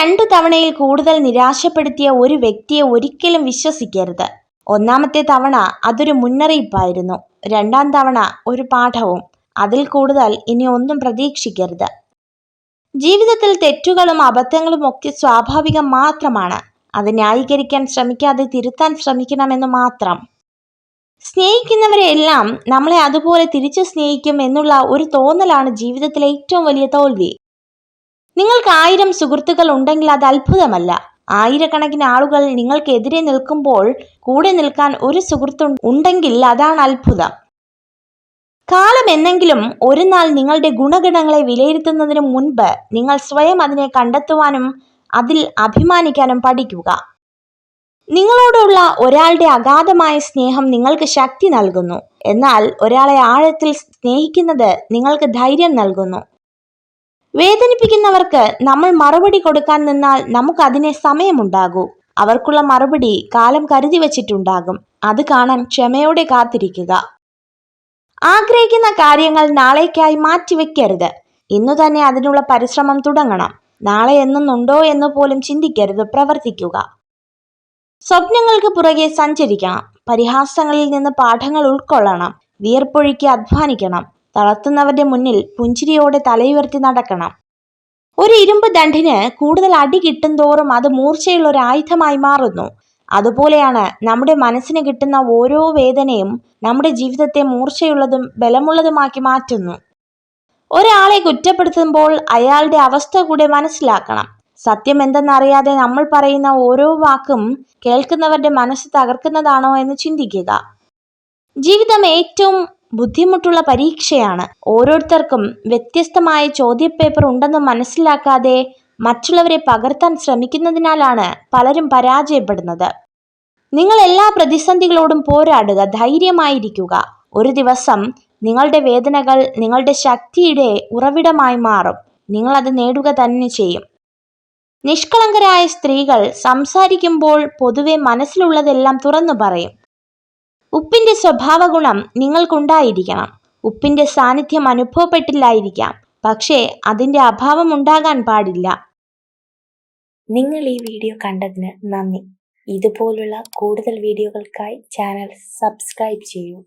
രണ്ടു തവണയിൽ കൂടുതൽ നിരാശപ്പെടുത്തിയ ഒരു വ്യക്തിയെ ഒരിക്കലും വിശ്വസിക്കരുത്. ഒന്നാമത്തെ തവണ അതൊരു മുന്നറിയിപ്പായിരുന്നു. രണ്ടാം തവണ ഒരു പാഠവും അതിൽ കൂടുതൽ ഇനി ഒന്നും പ്രതീക്ഷിക്കരുത്. ജീവിതത്തിൽ തെറ്റുകളും അബദ്ധങ്ങളും ഒക്കെ സ്വാഭാവികം മാത്രമാണ്. അത് ന്യായീകരിക്കാൻ ശ്രമിക്കാതെ തിരുത്താൻ ശ്രമിക്കണമെന്ന് മാത്രം. സ്നേഹിക്കുന്നവരെല്ലാം നമ്മളെ അതുപോലെ തിരിച്ചു സ്നേഹിക്കും എന്നുള്ള ഒരു തോന്നലാണ് ജീവിതത്തിലെ ഏറ്റവും വലിയ തോൽവി. നിങ്ങൾക്ക് ആയിരം സുഹൃത്തുക്കൾ ഉണ്ടെങ്കിൽ അത് അത്ഭുതമല്ല. ആയിരക്കണക്കിന് ആളുകൾ നിങ്ങൾക്കെതിരെ നിൽക്കുമ്പോൾ കൂടെ നിൽക്കാൻ ഒരു സുഹൃത്തു ഉണ്ടെങ്കിൽ അതാണ് അത്ഭുതം. കാലം എന്നെങ്കിലും ഒരു നാൾ നിങ്ങളുടെ ഗുണഗണങ്ങളെ വിലയിരുത്തുന്നതിന് മുൻപ് നിങ്ങൾ സ്വയം അതിനെ കണ്ടെത്തുവാനും അതിൽ അഭിമാനിക്കാനും പഠിക്കുക. നിങ്ങളോടുള്ള ഒരാളുടെ അഗാധമായ സ്നേഹം നിങ്ങൾക്ക് ശക്തി നൽകുന്നു. എന്നാൽ ഒരാളെ ആഴത്തിൽ സ്നേഹിക്കുന്നത് നിങ്ങൾക്ക് ധൈര്യം നൽകുന്നു. വേദനിപ്പിക്കുന്നവർക്ക് നമ്മൾ മറുപടി കൊടുക്കാൻ നിന്നാൽ നമുക്ക് അതിനെ സമയമുണ്ടാകൂ. അവർക്കുള്ള മറുപടി കാലം കരുതി വച്ചിട്ടുണ്ടാകും. അത് കാണാൻ ക്ഷമയോടെ കാത്തിരിക്കുക. ആഗ്രഹിക്കുന്ന കാര്യങ്ങൾ നാളേക്കായി മാറ്റിവെക്കരുത്. ഇന്നു തന്നെ അതിനുള്ള പരിശ്രമം തുടങ്ങണം. നാളെ എന്നുണ്ടോ എന്ന് പോലും ചിന്തിക്കരുത്. പ്രവർത്തിക്കുക. സ്വപ്നങ്ങൾക്ക് പുറകെ സഞ്ചരിക്കണം. പരിഹാസങ്ങളിൽ നിന്ന് പാഠങ്ങൾ ഉൾക്കൊള്ളണം. വിയർപ്പൊഴുക്കി അധ്വാനിക്കണം. തളർത്തുന്നവരുടെ മുന്നിൽ പുഞ്ചിരിയോടെ തലയുയർത്തി നടക്കണം. ഒരു ഇരുമ്പ് ദണ്ഡിന് കൂടുതൽ അടി കിട്ടും തോറും അത് മൂർച്ചയുള്ള ഒരു ആയുധമായി മാറുന്നു. അതുപോലെയാണ് നമ്മുടെ മനസ്സിന് കിട്ടുന്ന ഓരോ വേദനയും നമ്മുടെ ജീവിതത്തെ മൂർച്ചയുള്ളതും ബലമുള്ളതുമാക്കി മാറ്റുന്നു. ഒരാളെ കുറ്റപ്പെടുത്തുമ്പോൾ അയാളുടെ അവസ്ഥ കൂടെ മനസ്സിലാക്കണം. സത്യം എന്തെന്നറിയാതെ നമ്മൾ പറയുന്ന ഓരോ വാക്കും കേൾക്കുന്നവരുടെ മനസ്സ് തകർക്കുന്നതാണോ എന്ന് ചിന്തിക്കുക. ജീവിതം ഏറ്റവും ബുദ്ധിമുട്ടുള്ള പരീക്ഷയാണ്. ഓരോരുത്തർക്കും വ്യത്യസ്തമായ ചോദ്യപേപ്പർ ഉണ്ടെന്ന് മനസ്സിലാക്കാതെ മറ്റുള്ളവരെ പകർത്താൻ ശ്രമിക്കുന്നതിനാലാണ് പലരും പരാജയപ്പെടുന്നത്. നിങ്ങൾ എല്ലാ പ്രതിസന്ധികളോടും പോരാടുക ധൈര്യമായിരിക്കുക. ഒരു ദിവസം നിങ്ങളുടെ വേദനകൾ നിങ്ങളുടെ ശക്തിയുടെ ഉറവിടമായി മാറും. നിങ്ങൾ അത് നേടുക തന്നെ ചെയ്യും. നിഷ്കളങ്കരായ സ്ത്രീകൾ സംസാരിക്കുമ്പോൾ പൊതുവെ മനസ്സിലുള്ളതെല്ലാം തുറന്നു പറയും. ഉപ്പിന്റെ സ്വഭാവഗുണം നിങ്ങൾക്കുണ്ടായിരിക്കണം. ഉപ്പിന്റെ സാന്നിധ്യം അനുഭവപ്പെട്ടില്ലായിരിക്കാം. പക്ഷേ അതിന്റെ അഭാവം ഉണ്ടാകാൻ പാടില്ല. നിങ്ങൾ ഈ വീഡിയോ കണ്ടതിന് നന്ദി. ഇതുപോലുള്ള കൂടുതൽ വീഡിയോകൾക്കായി ചാനൽ സബ്സ്ക്രൈബ് ചെയ്യൂ.